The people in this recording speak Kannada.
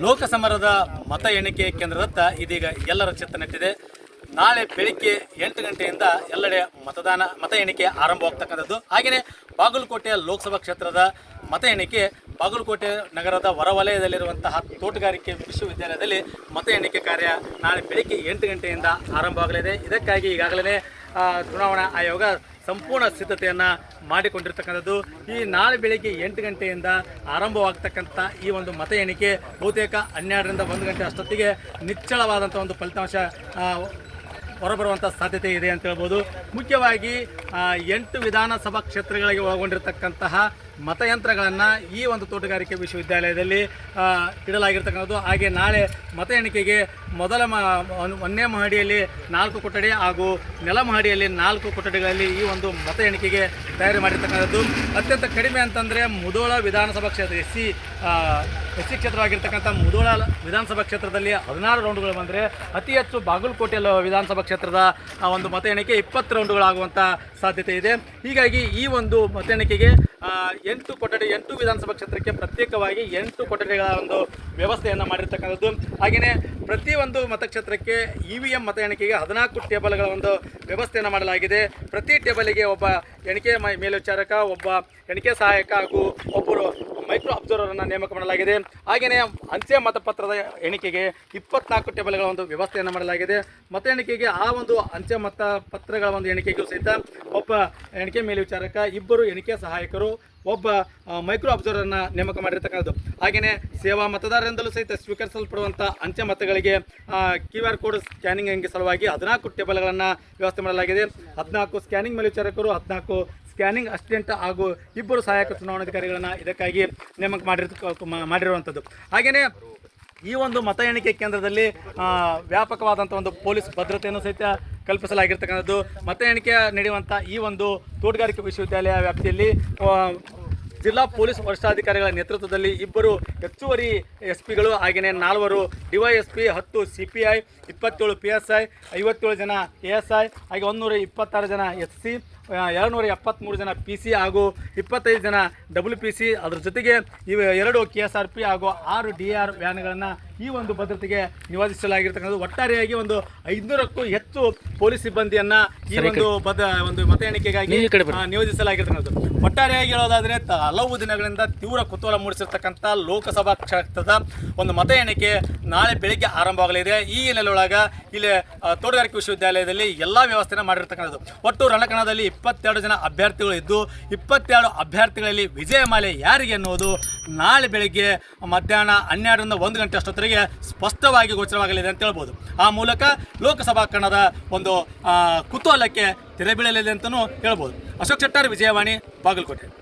ಲೋಕಸಮರದ ಮತ ಎಣಿಕೆ ಕೇಂದ್ರದತ್ತ ಇದೀಗ ಎಲ್ಲರ ಚಿತ್ತ ನೆಟ್ಟಿದೆ ನಾಳೆ ಬೆಳಿಗ್ಗೆ ಎಂಟು ಗಂಟೆಯಿಂದ ಎಲ್ಲೆಡೆ ಮತದಾನ, ಮತ ಎಣಿಕೆ ಆರಂಭವಾಗ್ತಕ್ಕಂಥದ್ದು. ಹಾಗೆಯೇ ಬಾಗಲಕೋಟೆಯ ಲೋಕಸಭಾ ಕ್ಷೇತ್ರದ ಮತ ಎಣಿಕೆ ಬಾಗಲಕೋಟೆ ನಗರದ ಹೊರವಲಯದಲ್ಲಿರುವಂತಹ ತೋಟಗಾರಿಕೆ ವಿಶ್ವವಿದ್ಯಾಲಯದಲ್ಲಿ ಮತ ಎಣಿಕೆ ಕಾರ್ಯ ನಾಳೆ ಬೆಳಿಗ್ಗೆ ಎಂಟು ಗಂಟೆಯಿಂದ ಆರಂಭವಾಗಲಿದೆ. ಇದಕ್ಕಾಗಿ ಈಗಾಗಲೇ ಚುನಾವಣಾ ಆಯೋಗ ಸಂಪೂರ್ಣ ಸಿದ್ಧತೆಯನ್ನು ಮಾಡಿಕೊಂಡಿರ್ತಕ್ಕಂಥದ್ದು. ಈ ನಾಳೆ ಬೆಳಿಗ್ಗೆ ಎಂಟು ಗಂಟೆಯಿಂದ ಆರಂಭವಾಗ್ತಕ್ಕಂಥ ಈ ಒಂದು ಮತ ಎಣಿಕೆ ಬಹುತೇಕ ಹನ್ನೆರಡರಿಂದ ಒಂದು ಗಂಟೆ ಅಷ್ಟೊತ್ತಿಗೆ ನಿಚ್ಚಳವಾದಂಥ ಒಂದು ಫಲಿತಾಂಶ ಹೊರಬರುವಂಥ ಸಾಧ್ಯತೆ ಇದೆ ಅಂತ ಹೇಳ್ಬೋದು. ಮುಖ್ಯವಾಗಿ ಎಂಟು ವಿಧಾನಸಭಾ ಕ್ಷೇತ್ರಗಳಿಗೆ ಒಳಗೊಂಡಿರ್ತಕ್ಕಂತಹ ಮತಯಂತ್ರಗಳನ್ನು ಈ ಒಂದು ತೋಟಗಾರಿಕೆ ವಿಶ್ವವಿದ್ಯಾಲಯದಲ್ಲಿ ಇಡಲಾಗಿರ್ತಕ್ಕಂಥದ್ದು. ಹಾಗೆ ನಾಳೆ ಮತ ಎಣಿಕೆಗೆ ಮೊದಲ ಮ ಒಂದನೇ ಮಹಡಿಯಲ್ಲಿ ನಾಲ್ಕು ಕೊಠಡಿ ಹಾಗೂ ನೆಲ ಮಹಡಿಯಲ್ಲಿ ನಾಲ್ಕು ಕೊಠಡಿಗಳಲ್ಲಿ ಈ ಒಂದು ಮತ ಎಣಿಕೆಗೆ ತಯಾರಿ ಮಾಡಿರ್ತಕ್ಕಂಥದ್ದು. ಅತ್ಯಂತ ಕಡಿಮೆ ಅಂತಂದರೆ ಮುದೋಳ ವಿಧಾನಸಭಾ ಕ್ಷೇತ್ರ, ಎಸ್ ಸಿ ಎಸ್ ಸಿ ಕ್ಷೇತ್ರವಾಗಿರ್ತಕ್ಕಂಥ ಮುದೋಳ ವಿಧಾನಸಭಾ ಕ್ಷೇತ್ರದಲ್ಲಿ ಹದಿನಾರು ರೌಂಡ್ಗಳು ಬಂದರೆ ಅತಿ ಹೆಚ್ಚು ಬಾಗಲಕೋಟೆ ವಿಧಾನಸಭಾ ಕ್ಷೇತ್ರದ ಒಂದು ಮತ ಎಣಿಕೆ ಇಪ್ಪತ್ತು ರೌಂಡ್ಗಳಾಗುವಂಥ ಸಾಧ್ಯತೆ ಇದೆ. ಹೀಗಾಗಿ ಈ ಒಂದು ಮತ ಎಣಿಕೆಗೆ ಎಂಟು ಕೊಠಡಿ, ಎಂಟು ವಿಧಾನಸಭಾ ಕ್ಷೇತ್ರಕ್ಕೆ ಪ್ರತ್ಯೇಕವಾಗಿ ಎಂಟು ಕೊಠಡಿಗಳ ಒಂದು ವ್ಯವಸ್ಥೆಯನ್ನು ಮಾಡಿರ್ತಕ್ಕಂಥದ್ದು. ಹಾಗೆಯೇ ಪ್ರತಿಯೊಂದು ಮತಕ್ಷೇತ್ರಕ್ಕೆ ಇ ವಿ ಎಂ ಮತ ಎಣಿಕೆಗೆ ಹದಿನಾಲ್ಕು ಟೇಬಲ್ಗಳ ಒಂದು ವ್ಯವಸ್ಥೆಯನ್ನು ಮಾಡಲಾಗಿದೆ. ಪ್ರತಿ ಟೇಬಲಿಗೆ ಒಬ್ಬ ಎಣಿಕೆ ಮೇಲ್ವಿಚಾರಕ, ಒಬ್ಬ ಎಣಿಕೆ ಸಹಾಯಕ ಹಾಗೂ ಒಬ್ಬರು ಮೈಕ್ರೋ ಅಬ್ಸರ್ವರನ್ನು ನೇಮಕ ಮಾಡಲಾಗಿದೆ. ಹಾಗೆಯೇ ಅಂಚೆ ಮತಪತ್ರದ ಎಣಿಕೆಗೆ ಇಪ್ಪತ್ನಾಲ್ಕು ಟೇಬಲ್ಗಳ ಒಂದು ವ್ಯವಸ್ಥೆಯನ್ನು ಮಾಡಲಾಗಿದೆ. ಮತ ಎಣಿಕೆಗೆ ಆ ಒಂದು ಅಂಚೆ ಮತ ಪತ್ರಗಳ ಒಂದು ಎಣಿಕೆಗೂ ಸಹಿತ ಒಬ್ಬ ಎಣಿಕೆ ಮೇಲ್ವಿಚಾರಕ, ಇಬ್ಬರು ಎಣಿಕೆ ಸಹಾಯಕರು, ಒಬ್ಬ ಮೈಕ್ರೋ ಅಬ್ಸರ್ವರನ್ನು ನೇಮಕ ಮಾಡಿರ್ತಕ್ಕಂಥದ್ದು. ಹಾಗೆಯೇ ಸೇವಾ ಮತದಾರರಿಂದಲೂ ಸಹಿತ ಸ್ವೀಕರಿಸಲ್ಪಡುವಂಥ ಅಂಚೆ ಮತಗಳಿಗೆ ಕ್ಯೂ ಆರ್ ಕೋಡ್ ಸ್ಕ್ಯಾನಿಂಗ್ ಸಲುವಾಗಿ ಹದಿನಾಲ್ಕು ಟೇಬಲ್ಗಳನ್ನು ವ್ಯವಸ್ಥೆ ಮಾಡಲಾಗಿದೆ. ಹದಿನಾಲ್ಕು ಸ್ಕ್ಯಾನಿಂಗ್ ಮೇಲ್ವಿಚಾರಕರು, ಹದಿನಾಲ್ಕು ಸ್ಕ್ಯಾನಿಂಗ್ ಅಸಿಸ್ಟೆಂಟ್ ಹಾಗೂ ಇಬ್ಬರು ಸಹಾಯಕ ಚುನಾವಣಾಧಿಕಾರಿಗಳನ್ನು ಇದಕ್ಕಾಗಿ ನೇಮಕ ಮಾಡಿರ ಮಾಡಿರುವಂಥದ್ದು. ಹಾಗೆಯೇ ಈ ಒಂದು ಮತ ಎಣಿಕೆ ಕೇಂದ್ರದಲ್ಲಿ ವ್ಯಾಪಕವಾದಂಥ ಒಂದು ಪೊಲೀಸ್ ಭದ್ರತೆಯನ್ನು ಸಹಿತ ಕಲ್ಪಿಸಲಾಗಿರ್ತಕ್ಕಂಥದ್ದು. ಮತ ಎಣಿಕೆ ನಡೆಯುವಂಥ ಈ ಒಂದು ತೋಟಗಾರಿಕೆ ವಿಶ್ವವಿದ್ಯಾಲಯ ವ್ಯಾಪ್ತಿಯಲ್ಲಿ ಜಿಲ್ಲಾ ಪೊಲೀಸ್ ವರಿಷ್ಠಾಧಿಕಾರಿಗಳ ನೇತೃತ್ವದಲ್ಲಿ ಇಬ್ಬರು ಹೆಚ್ಚುವರಿ ಎಸ್ ಪಿಗಳು ಹಾಗೆಯೇ ನಾಲ್ವರು ಡಿವೈಎಸ್ಪಿ, ಹತ್ತು ಸಿ ಪಿ ಐ ಇಪ್ಪತ್ತೇಳು ಪಿ ಎಸ್ ಐ ಐವತ್ತೇಳು ಜನ ಎ ಎಸ್ ಐ ಹಾಗೆ ಒಂದೂರ ಇಪ್ಪತ್ತಾರು ಜನ ಎಸ್ ಸಿ ಎರಡುನೂರ ಎಪ್ಪತ್ತ್ಮೂರು ಜನ ಪಿ ಸಿ ಹಾಗೂ ಇಪ್ಪತ್ತೈದು ಜನ ಡಬ್ಲ್ಯೂ ಪಿ ಸಿ. ಅದರ ಜೊತೆಗೆ ಇವು ಎರಡು ಕೆ ಎಸ್ ಆರ್ ಪಿ ಹಾಗೂ ಆರು ಡಿ ಆರ್ ವ್ಯಾನ್ಗಳನ್ನು ಈ ಒಂದು ಭದ್ರತೆಗೆ ನಿವಾದಿಸಲಾಗಿರ್ತಕ್ಕಂಥದ್ದು ಒಟ್ಟಾರೆಯಾಗಿ ಒಂದು ಐದುನೂರಕ್ಕೂ ಹೆಚ್ಚು ಪೊಲೀಸ್ ಸಿಬ್ಬಂದಿಯನ್ನ ಈ ಒಂದು ಬದ ಒಂದು ಮತ ಎಣಿಕೆಗಾಗಿ ನಿಯೋಜಿಸಲಾಗಿರ್ತಕ್ಕಂಥದ್ದು. ಒಟ್ಟಾರೆಯಾಗಿ ಹೇಳೋದಾದ್ರೆ ಹಲವು ದಿನಗಳಿಂದ ತೀವ್ರ ಕುತೂಹಲ ಮೂಡಿಸಿರ್ತಕ್ಕಂಥ ಲೋಕಸಭಾ ಕ್ಷೇತ್ರದ ಒಂದು ಮತ ಎಣಿಕೆ ನಾಳೆ ಬೆಳಿಗ್ಗೆ ಆರಂಭವಾಗಲಿದೆ. ಈ ಹಿನ್ನೆಲೆಯೊಳಗ ಇಲ್ಲಿ ತೋಟಗಾರಿಕೆ ವಿಶ್ವವಿದ್ಯಾಲಯದಲ್ಲಿ ಎಲ್ಲ ವ್ಯವಸ್ಥೆನ ಮಾಡಿರ್ತಕ್ಕಂಥದ್ದು. ಒಟ್ಟು ರಣಕಣದಲ್ಲಿ ಇಪ್ಪತ್ತೆರಡು ಜನ ಅಭ್ಯರ್ಥಿಗಳು ಇದ್ದು ಇಪ್ಪತ್ತೆರಡು ಅಭ್ಯರ್ಥಿಗಳಲ್ಲಿ ವಿಜಯಮಾಲೆ ಯಾರಿಗೆ ಅನ್ನೋದು ನಾಳೆ ಬೆಳಿಗ್ಗೆ ಮಧ್ಯಾಹ್ನ ಹನ್ನೆರಡರಿಂದ ಒಂದು ಗಂಟೆ ಅಷ್ಟೊತ್ತರಿಗೆ ಸ್ಪಷ್ಟವಾಗಿ ಗೋಚರವಾಗಲಿದೆ ಅಂತ ಹೇಳ್ಬೋದು. ಆ ಮೂಲಕ ಲೋಕಸಭಾ ಕಣದ ಒಂದು ಕುತೂಹಲಕ್ಕೆ ತೆರೆ ಬೀಳಲಿದೆ ಅಂತಲೂ ಹೇಳ್ಬೋದು. ಅಶೋಕ್ ಶೆಟ್ಟರ್, ವಿಜಯವಾಣಿ, ಬಾಗಲಕೋಟೆ.